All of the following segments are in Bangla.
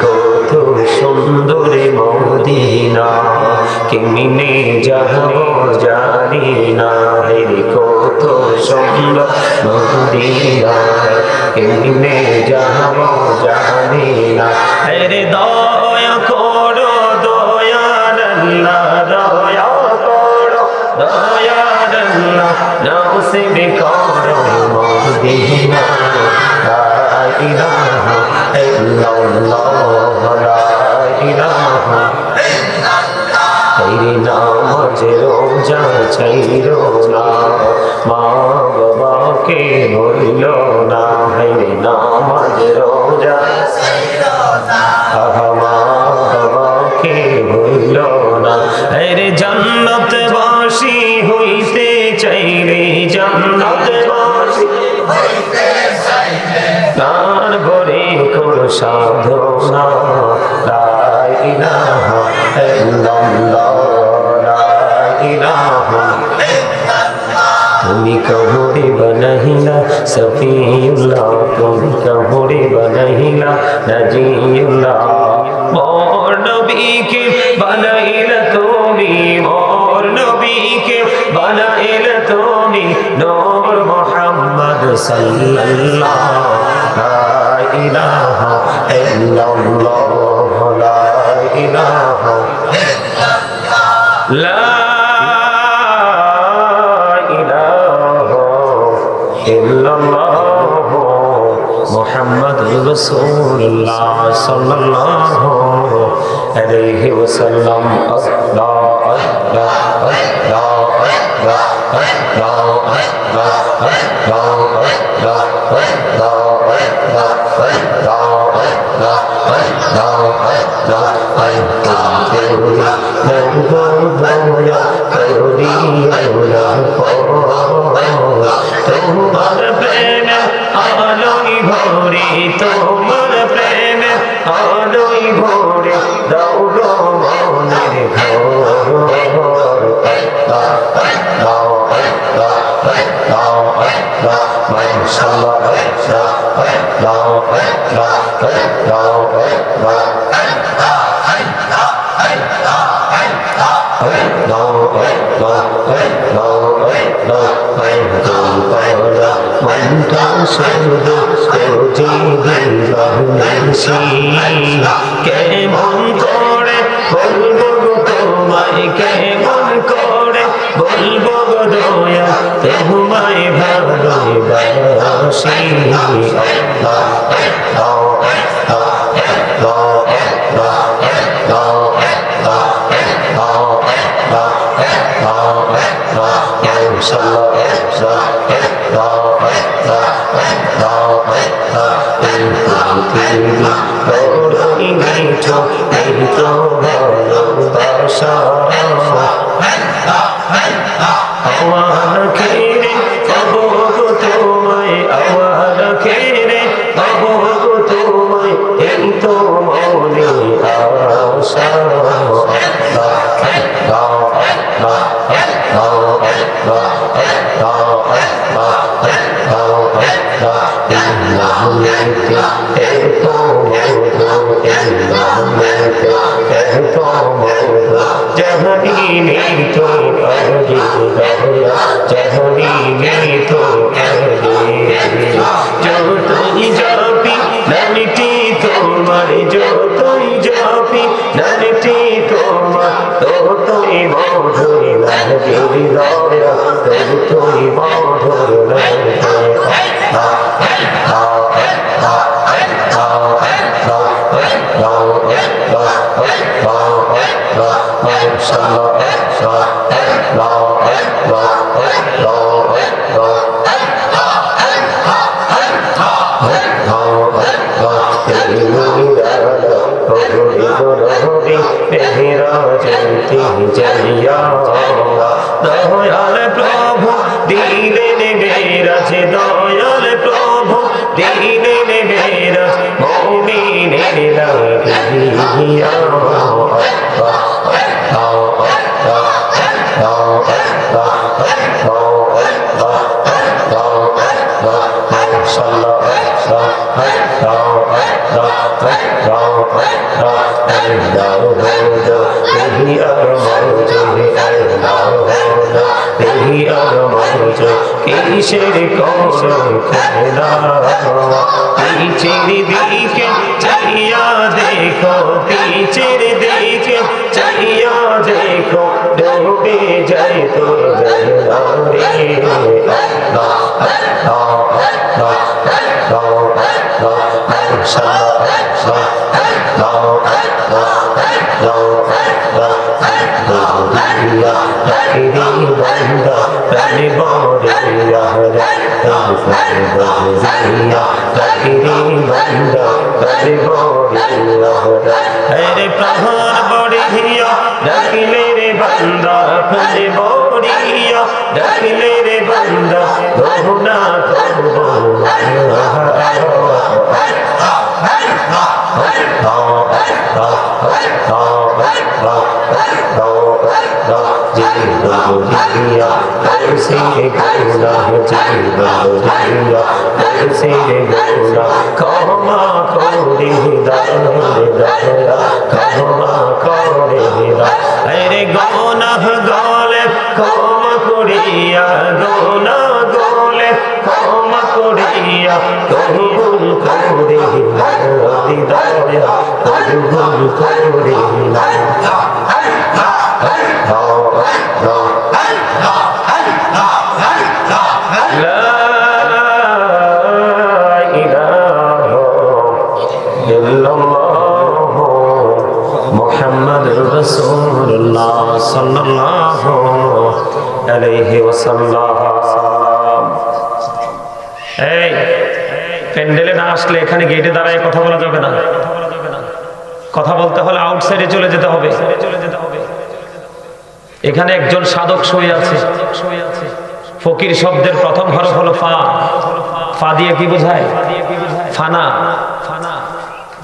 কত সুন্দরে মদিনা কেমিনে যাব জানি না রে কত সুন্দর মদিনা কেমিনে যাব জানি না রে দয়া চাইরো না মা বাবাকে হইল না তুমি কবরে বনহিলা সফিউল্লাহ, তুমি কবরে বনহিলা নজিউল্লাহ মোর নবীকে বানাইলা তুমি মোর নবীকে বানাইলা তুমি, নূর মোহাম্মদ সাল্লাল্লাহ লা ইলাহা ইল্লাল্লাহ। রাসূলুল্লাহ সাল্লাল্লাহু আলাইহি ওয়াসাল্লাম আল্লাহ আল্লাহ আল্লাহ আল্লাহ আল্লাহ আল্লাহ আল্লাহ আল্লাহ مولا مولا مولا کروڑی مولا مولا مولا তোমার প্রেম আলোই ভরে তোমার প্রেম আলোই ভরে দাও গো মনের ঘর মাশাআল্লাহ মাশাআল্লাহ মাশাআল্লাহ মাশাআল্লাহ কেমন করে বলব তোমায় কেমন করে বলব দয়া তোমায় ভালোবাসি। আল্লাহ আল্লাহ আল্লাহ আমার খেয়ে দয়াল প্রভু দিলেন বেরাছে দয়াল প্রভু দিলেন বেরাজ মমিনের লাগিয়া কিসের পিছের দিকে চাইয়া দেখো পিছের দিকে চাইয়া দেখো ডুবে যায় তো বেলা রে আল্লাহ আল্লাহ আল্লাহ আল্লাহ আল্লাহ হরে প্রহার বড়িয়া ডাকিলে রে বান্দা ফলে বড়িয়া ডাকিলে রে বান্দা গহনা করব ক্ষমা করে ক্ষমা করে আরে গনা গলে ক্ষমা করিয়া গনা গলে ক্ষমা করিয়া কবুল করে দয়া কবুল করে মোহাম্মদ রসুল্লাহ সাল্লাহ আলাইহি ওয়াসাল্লাম এই, প্যান্ডেলে না আসলে এখানে গেটে দাঁড়ায় কথা বলা যাবে না। কথা বলতে হলে আউটসাইডে চলে যেতে হবে। এখানে একজন সাধক শুয়ে আছে। ফকির শব্দের প্রথম হরফ হলো ফা। ফা দিয়ে কি বোঝায়? ফানা।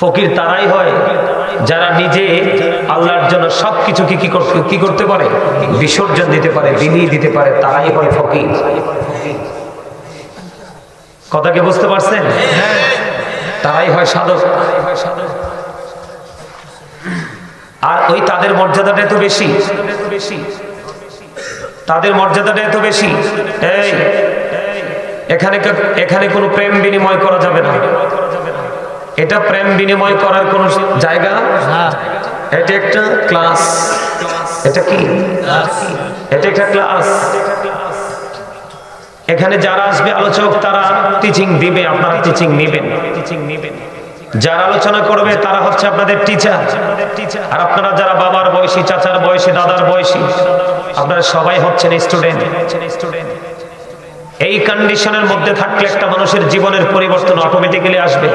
ফকির তারাই হয় যারা নিজে আল্লাহর জন্য সবকিছু কি কি করতে- কি করতে পারে? বিসর্জন দিতে পারে, বিলিয়ে দিতে পারে, তারাই হয় ফকির। কথা কি বুঝতে পারছেন? তারাই হয় সাধক। আর ওই তাদের মর্যাদাটা এত বেশি? তাদের মর্যাদাটা এত বেশি? এই, এখানে এখানে কোনো প্রেম বিনিময় করা যাবে না। এটা প্রেম বিনিময় করার কোন জায়গা? এটা একটা ক্লাস। এটা কি? এটা একটা ক্লাস। এখানে যারা আসবে, আলোচক, তারা টিচিং দিবে, আপনারা টিচিং নেবেন টিচিং নেবেন। যারা আলোচনা করবে, তারা হচ্ছে আপনাদের টিচার আর আপনারা যারা বাবার বয়সী, চাচার বয়সী, দাদার বয়সী, আপনারা সবাই হচ্ছেন স্টুডেন্ট এই কন্ডিশনের মধ্যে থাকলে একটা মানুষের জীবনের পরিবর্তন অটোমেটিক্যালি আসবে।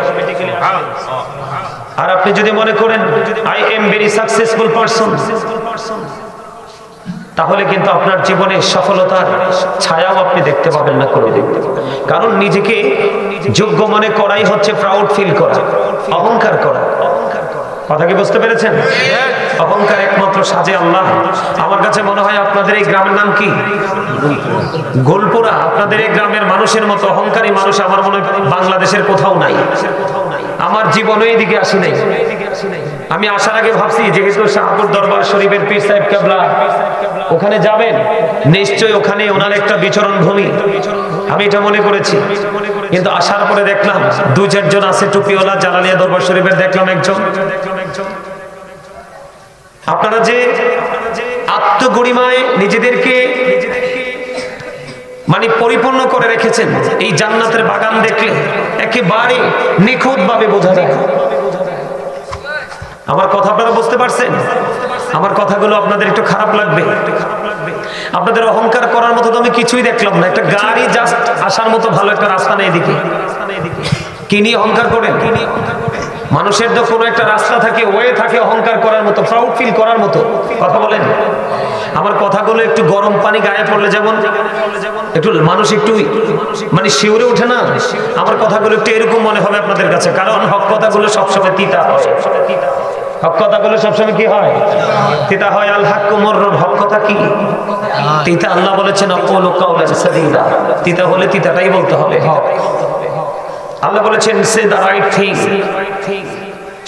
আর আপনি যদি মনে করেন I am very successful person তাহলে কিন্তু আপনার জীবনে সফলতার ছায়াও আপনি দেখতে পাবেন না দেখতে কারণ নিজেকে যোগ্য মনে করাই হচ্ছে প্রাউড ফিল করা, অহংকার করা। কথা কি বুঝতে পেরেছেন? অহংকার একমাত্র সাজে আল্লাহ। আমার কাছে মনে হয় আপনাদের এই গ্রামের নাম কি? গোলপুরা আপনাদের এই গ্রামের মানুষের মতো অহংকারী মানুষ আমার মনে বাংলাদেশের কোথাও নাই। আমার জীবনে এদিকে আসি নাই। আমি আসার আগে ভাবছি, যেহেতু শাহপুর দরবার শরীফের পীর সাহেব কেবলা ওখানে যাবেন? নিশ্চয় ওখানে ওনার একটা বিচরণ ভূমি। আমি এটা মনে করেছি। কিন্তু আসার পরে দেখলাম দু চারজন আছে টুপিওয়ালা, জালালিয়া দরবার শরীফের দেখলাম একজন। আপনারা যে আত্মগরিমায় নিজেদেরকে মানে পরিপূর্ণ করে রেখেছেন, এই জান্নাতের বাগান দেখলে একেবারে নিখুঁত ভাবে বোঝা যায়। আমার কথা আপনারা বুঝতে পারছেন? আমার কথাগুলো আপনাদের একটু খারাপ লাগবে। আপনাদের অহংকার করার মতো তো আমি কিছুই দেখলাম না। একটা গাড়ি জাস্ট আসার মতো ভালো একটা রাস্তা নেই এদিকে। কি নিয়ে অহংকার করেন? মানুষের তো কোনো একটা রাস্তা থাকে, ওয়ে থাকে অহংকার করার মতো প্রাউড ফিল করার মতো। কথা বলেন। আমার কথাগুলো একটু গরম পানি গায়ে পড়লে যেমন, একটু মানুষ একটু মানে শিউরে ওঠে না। আমার কথাগুলো একটু এরকম মনে হবে আপনাদের কাছে। কারণ হক কথাগুলো সবসময় তিতা হয়। হক কথাগুলো সবসময় কি হয়? তিতা হয়, আল হাক্কু মররুন হক কথা কি? তিতা, আল্লাহ বলেছেন অকুল কাউলান সাদিদা তিতা হলে তিতাটাই বলতে হবে, হক। আল্লাহ বলেছেন, সে দ্য রাইট থিং।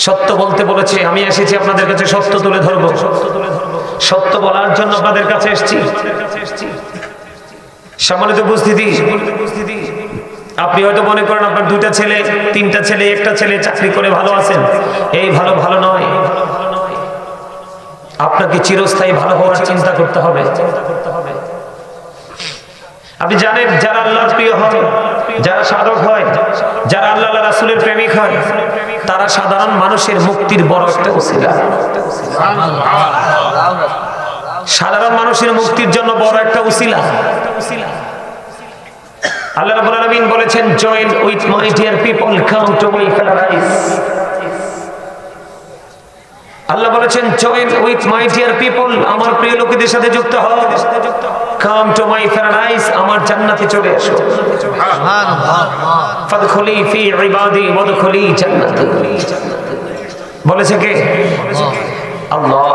সত্য বলতে বলেছে, আমি এসেছি আপনাদের কাছে সত্য তুলে ধরবো। সত্য বলার জন্য আপনাদের কাছে এসেছি। সম্মানিত উপস্থিতি আপনি হয়তো মনে করেন আপনার দুইটা ছেলে, তিনটা ছেলে, একটা ছেলে চাকরি করে ভালো আছেন। এই ভালো ভালো নয়। আপনাকে চিরস্থায়ী ভালো হওয়ার চিন্তা করতে হবে। আপনি জানেন, যারা আল্লাহর প্রিয় হয়, যারা সাধক হয়, যারা আল্লাহ রাসুলের প্রেমিক হয়, তারা সাধারণ মানুষের মুক্তির বড় একটা উসিলা। সাধারণ মানুষের মুক্তির জন্য বড় একটা উসিলা। আল্লাহ রাব্বুল আলামিন বলেছেন join with my dear people come to my paradise আল্লাহ বলেছেন join with my dear people আমার প্রিয় লোকেদের সাথে যুক্ত হও। কাম টু মাই প্যারাডাইস আমার জান্নাতে চলে এসো। সুবহানাল্লাহ। ফাদখুলি ফি ইবাদি ওয়াদখুলি জান্নাতি। বলেছে কে? আল্লাহ।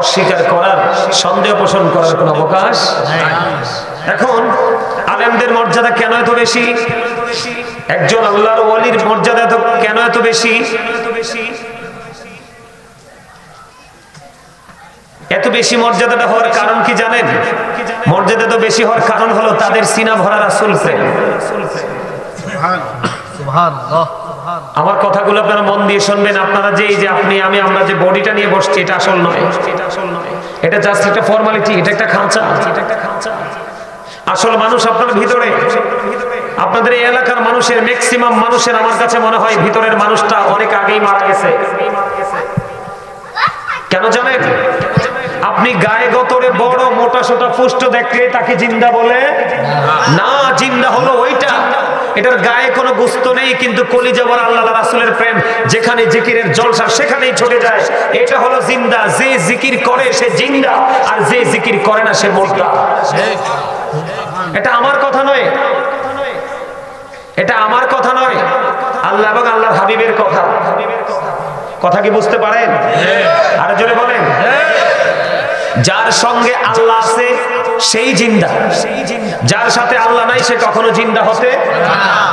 অস্বীকার করার সন্দেহ পোষণ করার কোনো অবকাশ এখন আলেমদের মর্যাদা কেন এত বেশি? একজন আল্লাহর ওয়ালির মর্যাদা এত কেন এত বেশি? এত বেশি মর্যাদাটা হওয়ার কারণ কি জানেন? মর্যাদা তো বেশি হওয়ার কারণ হলো তাদের সিনা ভরা রাসুল প্রেম। আমার কথাগুলো আপনারা মন দিয়ে শুনবেন। আপনারা যে এই যে আপনি আমি আমরা যে বডিটা নিয়ে বসছি এটা আসল নয়। এটা জাস্ট একটা ফর্মালিটি এটা একটা খাঁচা। আসল মানুষ আপনার ভিতরে। আপনাদের এই এলাকার মানুষের ম্যাক্সিমাম মানুষের আমার কাছে মনে হয় ভিতরের মানুষটা অনেক আগেই মারা গেছে। কেন জানেন? আপনি গায়ে গতরে বড় মোটা সোটা পুষ্ট দেখলে তাকে জিন্দা বলে, না, জিন্দা হলো ওইটা। এটার গায়ে কোনো গুস্ত নেই, কিন্তু কলিজা বড় আল্লাহ রাসুলের প্রেম। যেখানে জিকিরের জলসা সেখানেই ছড়ে যায়। এটা হলো জিন্দা। যে জিকির করে সে জিন্দা, আর যে জিকির করে না সে মোটা। এটা আমার কথা নয়। এটা আমার কথা নয়। আল্লাহ এবং আল্লাহর হাবিবের কথা। কথা কি বুঝতে পারেন? আর জোরে বলেন। যার সঙ্গে আল্লাহ আছে, সেই জিন্দা। যার সাথে আল্লাহ নাই, সে কখনো জিন্দা হতে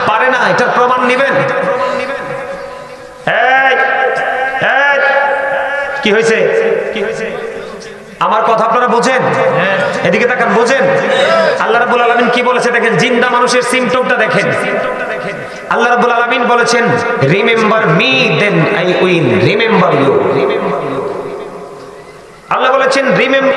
পারে না। এটার প্রমাণ নিবেন। কি হয়েছে কি হয়েছে? আমার কথা আপনারা বোঝেন? এদিকে তাকান বোঝেন? আল্লাহ রাব্বুল আলামিন কি বলেছে? দেখেন জিন্দা মানুষের সিমটমটা দেখেন। আল্লাহ রাব্বুল আলামিন বলেছেন remember me then I win remember you আল্লাহ বলেছেন রিমেম্বার